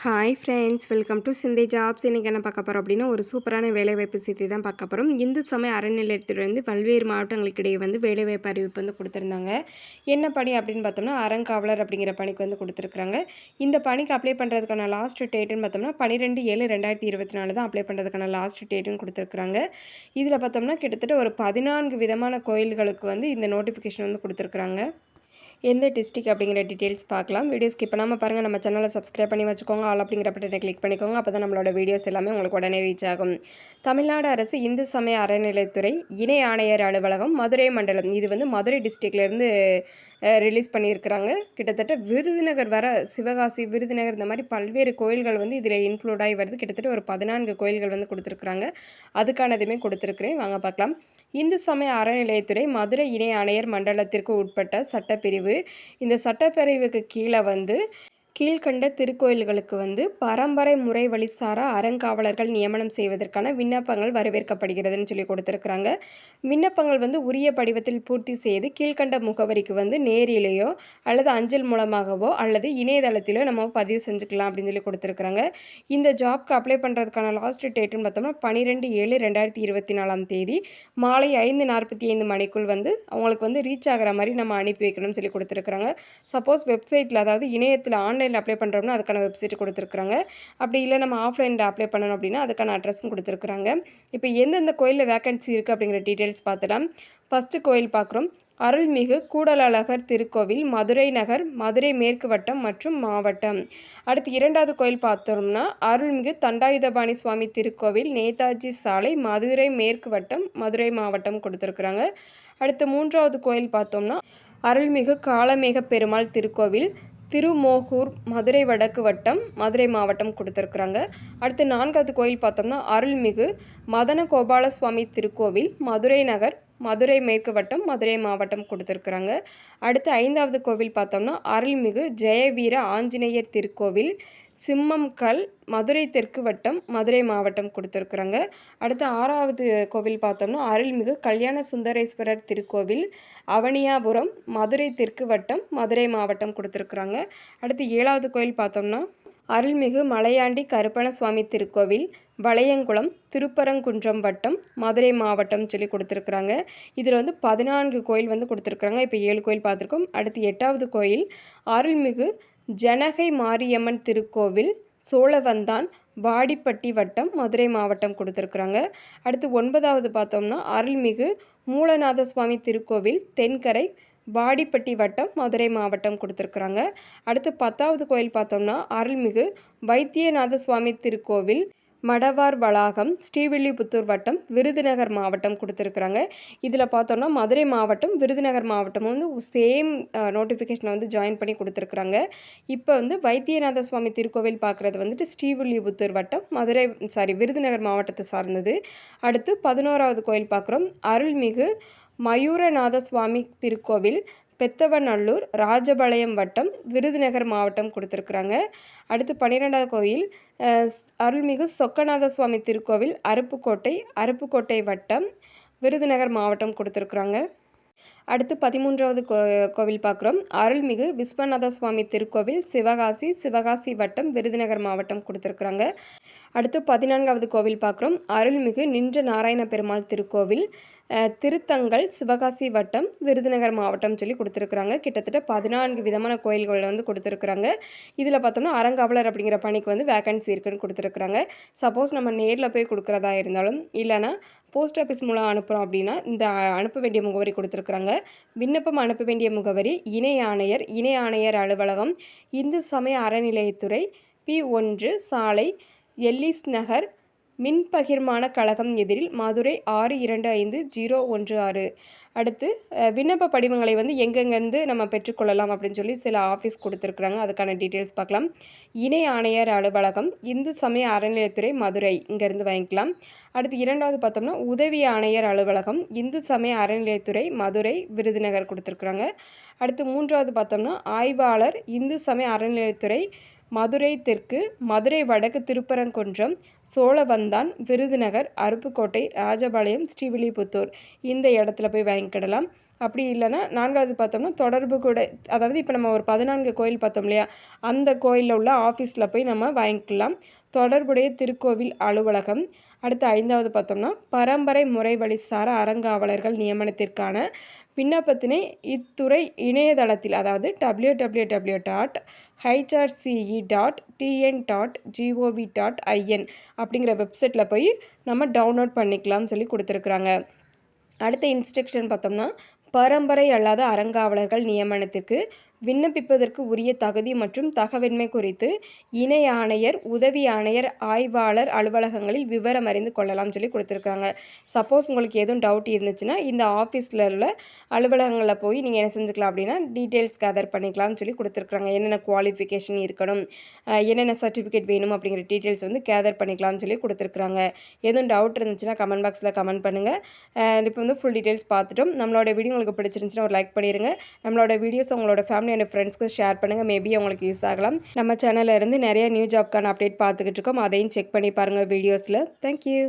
Hi friends welcome to Sinthai jobs இன்றைக்கி என்ன பார்க்க போகிறோம் அப்படின்னா ஒரு சூப்பரான வேலைவாய்ப்பு செய்தி தான் பார்க்க போகிறோம் இந்து சமய அறநிலையத்திலிருந்து பல்வேறு மாவட்டங்களுக்கு இடையே வந்து வேலைவாய்ப்பு அறிவிப்பு வந்து கொடுத்துருந்தாங்க. என்ன பணி அப்படின்னு பார்த்தோம்னா அறங்காவலர் அப்படிங்கிற பணிக்கு வந்து கொடுத்துருக்குறாங்க. இந்த பணிக்கு அப்ளை பண்ணுறதுக்கான லாஸ்ட் டேட்டுன்னு பார்த்தோம்னா பன்னிரெண்டு ஏழு ரெண்டாயிரத்தி இருபத்தி நாலு தான் அப்ளை பண்ணுறதுக்கான லாஸ்ட் டேட்டுன்னு கொடுத்துருக்குறாங்க. இதில் பார்த்தோம்னா கிட்டத்தட்ட ஒரு பதினான்கு விதமான கோயில்களுக்கு வந்து இந்த நோட்டிஃபிகேஷன் வந்து கொடுத்துருக்குறாங்க. எந்த டிஸ்ட்ரிக் அப்படிங்கிற டீட்டெயில்ஸ் பார்க்கலாம். வீடியோ ஸ்கிப் பண்ணாமல் பாருங்கள் நம்ம சேனலை சப்ஸ்கிரைப் பண்ணி வச்சுக்கோங்க. ஆல் அப்படிங்கிற பட்டனை கிளிக் பண்ணிக்கோங்க. அப்போ தான் நம்மளோட வீடியோஸ் எல்லாமே உங்களுக்கு உடனே ரீச் ஆகும். தமிழ்நாடு அரசு இந்து சமய அறநிலைத்துறை இணை ஆணையர் அலுவலகம் மதுரை மண்டலம். இது வந்து மதுரை டிஸ்ட்ரிக்ட்லேருந்து ரிலீஸ் பண்ணியிருக்கிறாங்க. கிட்டத்தட்ட விருதுநகர் வர சிவகாசி விருதுநகர் இந்த மாதிரி பல்வேறு கோயில்கள் வந்து இதில் இன்க்ளூட் ஆகி வருது. கிட்டத்தட்ட ஒரு பதினான்கு கோயில்கள் வந்து கொடுத்துருக்குறாங்க. அதுக்கானதுமே கொடுத்துருக்குறேன். வாங்க பார்க்கலாம். இந்து சமய அறநிலையத்துறை மதுரை இணை ஆணையர் மண்டலத்திற்கு உட்பட்ட சட்டப்பிரிவு. இந்த சட்டப்பிரிவுக்கு கீழே வந்து கீழ்கண்ட திருக்கோயில்களுக்கு வந்து பரம்பரை முறை வழிசாரா அறங்காவலர்கள் நியமனம் செய்வதற்கான விண்ணப்பங்கள் வரவேற்கப்படுகிறதுன்னு சொல்லி கொடுத்துருக்குறாங்க. விண்ணப்பங்கள் வந்து உரிய படிவத்தில் பூர்த்தி செய்து கீழ்கண்ட முகவரிக்கு வந்து நேரிலேயோ அல்லது அஞ்சல் மூலமாகவோ அல்லது இணையதளத்திலோ நம்ம பதிவு செஞ்சுக்கலாம் அப்படின்னு சொல்லி கொடுத்துருக்குறாங்க. இந்த ஜாப்க்கு அப்ளை பண்ணுறதுக்கான லாஸ்ட் டேட்டுன்னு பார்த்தோம்னா பன்னிரெண்டு ஏழு ரெண்டாயிரத்தி இருபத்தி நாலாம் தேதி மாலை ஐந்து நாற்பத்தி ஐந்து மணிக்குள் வந்து அவங்களுக்கு வந்து ரீச் ஆகிற மாதிரி நம்ம அனுப்பி வைக்கணும்னு சொல்லி கொடுத்துருக்குறாங்க. சப்போஸ் வெப்சைட்டில் அதாவது இணையத்தில் ஆன்லைன் ஆன்லைனில் அப்ளை பண்ணுறோம்னா அதுக்கான வெப்சைட் கொடுத்துருக்குறாங்க. அப்படி இல்லை நம்ம ஆஃப்லைனில் அப்ளை பண்ணணும் அப்படின்னா அதுக்கான அட்ரஸும் கொடுத்துருக்குறாங்க. இப்போ எந்தெந்த கோயிலில் வேக்கன்சி இருக்குது அப்படிங்கிற டீட்டெயில்ஸ் பார்த்துலாம் ஃபஸ்ட்டு கோயில் பார்க்குறோம். அருள்மிகு கூடலழகர் திருக்கோவில் மதுரை நகர் மதுரை மேற்கு வட்டம் மற்றும் மாவட்டம். அடுத்து இரண்டாவது கோயில் பார்த்தோம்னா அருள்மிகு தண்டாயுதபாணி சுவாமி திருக்கோவில் நேதாஜி சாலை மதுரை மேற்கு வட்டம் மதுரை மாவட்டம் கொடுத்துருக்குறாங்க. அடுத்து மூன்றாவது கோயில் பார்த்தோம்னா அருள்மிகு காலமேக பெருமாள் திருக்கோவில் திருமோகூர் மதுரை வடக்கு வட்டம் மதுரை மாவட்டம் கொடுத்துருக்குறாங்க. அடுத்து நான்காவது கோயில் பார்த்தோம்னா அருள்மிகு மதன கோபால சுவாமி திருக்கோவில் மதுரை நகர் மதுரை மேற்கு வட்டம் மதுரை மாவட்டம் கொடுத்துருக்குறாங்க. அடுத்து ஐந்தாவது கோவில் பார்த்தோம்னா அருள்மிகு ஜெயவீர ஆஞ்சநேயர் திருக்கோவில் சிம்மம் கல் மதுரை தெற்கு வட்டம் மதுரை மாவட்டம் கொடுத்துருக்குறாங்க. அடுத்து ஆறாவது கோவில் பார்த்தோம்னா அருள்மிகு கல்யாண சுந்தரேஸ்வரர் திருக்கோவில் அவனியாபுரம் மதுரை தெற்கு வட்டம் மதுரை மாவட்டம் கொடுத்துருக்குறாங்க. அடுத்து ஏழாவது கோயில் பார்த்தோம்னா அருள்மிகு மலையாண்டி கருப்பண சுவாமி திருக்கோவில் வளையங்குளம் திருப்பரங்குன்றம் வட்டம் மதுரை மாவட்டம் சொல்லி கொடுத்துருக்குறாங்க. இதில் வந்து பதினான்கு கோயில் வந்து கொடுத்துருக்குறாங்க. இப்போ ஏழு கோயில் பார்த்துருக்கோம். அடுத்து எட்டாவது கோயில் அருள்மிகு ஜனகை மாரியம்மன் திருக்கோவில் சோழவந்தான் வாடிப்பட்டி வட்டம் மதுரை மாவட்டம் கொடுத்துருக்குறாங்க. அடுத்து ஒன்பதாவது பார்த்தோம்னா அருள்மிகு மூலநாத சுவாமி திருக்கோவில் தென்கரை வாடிப்பட்டி வட்டம் மதுரை மாவட்டம் கொடுத்துருக்குறாங்க. அடுத்து பத்தாவது கோயில் பார்த்தோம்னா அருள்மிகு வைத்தியநாத சுவாமி திருக்கோவில் மடவார் வளாகம் ஸ்ரீவில்லிபுத்தூர் வட்டம் விருதுநகர் மாவட்டம் கொடுத்துருக்குறாங்க. இதில் பார்த்தோன்னா மதுரை மாவட்டம் விருதுநகர் மாவட்டம் வந்து சேம் நோட்டிஃபிகேஷனை வந்து ஜாயின் பண்ணி கொடுத்துருக்குறாங்க. இப்போ வந்து வைத்தியநாத சுவாமி திருக்கோவில் பார்க்குறது வந்துட்டு ஸ்ரீவில்லிபுத்தூர் வட்டம் மதுரை சாரி விருதுநகர் மாவட்டத்தை சார்ந்தது. அடுத்து பதினோராவது கோயில் பார்க்குறோம் அருள்மிகு மயூரநாத சுவாமி திருக்கோவில். பெத்தவநல்லூர் ராஜபாளையம் வட்டம் விருதுநகர் மாவட்டம் கொடுத்துருக்குறாங்க. அடுத்து பன்னிரெண்டாவது கோயில் அருள்மிகு சொக்கநாத சுவாமி திருக்கோவில் அருப்புக்கோட்டை அருப்புக்கோட்டை வட்டம் விருதுநகர் மாவட்டம் கொடுத்துருக்குறாங்க. அடுத்து பதிமூன்றாவது கோ கோவில் பார்க்குறோம். அருள்மிகு விஸ்வநாத சுவாமி திருக்கோவில் சிவகாசி சிவகாசி வட்டம் விருதுநகர் மாவட்டம் கொடுத்துருக்குறாங்க. அடுத்து பதினான்காவது கோவில் பார்க்குறோம். அருள்மிகு நின்ற நாராயண பெருமாள் திருக்கோவில் திருத்தங்கள் சிவகாசி வட்டம் விருதுநகர் மாவட்டம் சொல்லி கொடுத்துருக்குறாங்க. கிட்டத்தட்ட பதினான்கு விதமான கோயில்கள் வந்து கொடுத்துருக்குறாங்க. இதில் பார்த்தோம்னா அறங்காவலர் அப்படிங்கிற பணிக்கு வந்து வேக்கன்சி இருக்குன்னு கொடுத்துருக்குறாங்க. சப்போஸ் நம்ம நேரில் போய் கொடுக்குறதா இருந்தாலும் இல்லைனா போஸ்ட் ஆஃபீஸ் மூலம் அனுப்புகிறோம் அப்படின்னா இந்த அனுப்ப வேண்டிய முகவரி கொடுத்துருக்குறாங்க. விண்ணப்பம் அனுப்ப வேண்டிய முகவரி இணை ஆணையர் இணை ஆணையர் அலுவலகம் இந்து சமய அறநிலையத்துறை பி ஒன்று சாலை எல்லிஸ் நகர் மின் பகிர்மான கழகம் எதிரில் மதுரை ஆறு இரண்டு ஐந்து ஜீரோ ஒன்று ஆறு. அடுத்து விண்ணப்ப படிவங்களை வந்து எங்கெங்கேருந்து நம்ம பெற்றுக்கொள்ளலாம் அப்படின்னு சொல்லி சில ஆஃபீஸ் கொடுத்துருக்குறாங்க. அதுக்கான டீட்டெயில்ஸ் பார்க்கலாம். இணை ஆணையர் அலுவலகம் இந்து சமய அறநிலையத்துறை மதுரை. இங்கேருந்து வாங்கிக்கலாம். அடுத்து இரண்டாவது பார்த்தோம்னா உதவி ஆணையர் அலுவலகம் இந்து சமய அறநிலையத்துறை மதுரை விருதுநகர் கொடுத்துருக்குறாங்க. அடுத்து மூன்றாவது பார்த்தோம்னா ஆய்வாளர் இந்து சமய அறநிலையத்துறை மதுரை தெற்கு மதுரை வடக்கு திருப்பரங்குன்றம் சோழவந்தான் விருதுநகர் அருப்புக்கோட்டை ராஜபாளையம் ஸ்ரீவில்லிபுத்தூர். இந்த இடத்துல போய் வாங்கிக்கிடலாம். அப்படி இல்லைன்னா நான்காவது பார்த்தோம்னா தொடர்பு கூட அதாவது இப்போ நம்ம ஒரு பதினான்கு கோயில் பார்த்தோம் இல்லையா? அந்த கோயிலில் உள்ள ஆஃபீஸில் போய் நம்ம வாங்கிக்கலாம். தொடர்புடைய திருக்கோவில் அலுவலகம். அடுத்து ஐந்தாவது பார்த்தோம்னா பரம்பரை முறை வழிசார அறங்காவலர்கள் நியமனத்திற்கான விண்ணப்பத்தினை இத்துறை இணையதளத்தில் அதாவது W W W dot HRCE dot TN dot GOV dot IN அப்படிங்கிற வெப்சைட்டில் போய் நம்ம டவுன்லோட் பண்ணிக்கலாம்னு சொல்லி கொடுத்துருக்குறாங்க. அடுத்த இன்ஸ்ட்ரக்ஷன் பார்த்தோம்னா பரம்பரை அல்லாத அறங்காவலர்கள் நியமனத்திற்கு விண்ணப்பிப்பதற்கு உரிய தகுதி மற்றும் தகவன்மை குறித்து இணை ஆணையர் உதவி ஆணையர் ஆய்வாளர் அலுவலகங்களில் விவரம் அறிந்து கொள்ளலாம் சொல்லி கொடுத்துருக்காங்க சப்போஸ் உங்களுக்கு எதுவும் டவுட் இருந்துச்சுன்னா இந்த ஆஃபீஸில் உள்ள அலுவலகங்களில் போய் நீங்கள் என்ன செஞ்சுக்கலாம் அப்படின்னா டீட்டெயில்ஸ் கேதர் பண்ணிக்கலாம்னு சொல்லி கொடுத்துருக்குறாங்க. என்னென்ன குவாலிஃபிகேஷன் இருக்கணும் என்னென்ன சர்டிஃபிகேட் வேணும் அப்படிங்கிற டீட்டெயில்ஸ் வந்து கேதர் பண்ணிக்கலாம்னு சொல்லி கொடுத்துருக்குறாங்க. எதுவும் டவுட் இருந்துச்சுன்னா கமெண்ட் பாக்ஸில் கமெண்ட் பண்ணுங்கள் இப்போ வந்து ஃபுல் டீட்டெயில்ஸ் பார்த்துட்டோம். நம்மளோட வீடியோ உங்களுக்கு பிடிச்சிருந்துச்சுன்னா ஒரு லைக் பண்ணிடுங்க நம்மளோட வீடியோஸ் உங்களோட ஃபேமிலி ஃபேமிலி அண்ட் ஃப்ரெண்ட்ஸ்க்கு ஷேர் பண்ணுங்கள் மேபி உங்களுக்கு யூஸ் ஆகலாம். நம்ம சேனலில் இருந்து நிறைய நியூ ஜாப்க்கான அப்டேட் பார்த்துக்கிட்டு இருக்கோம். அதையும் செக் பண்ணி பாருங்கள் வீடியோஸில் தேங்க்யூ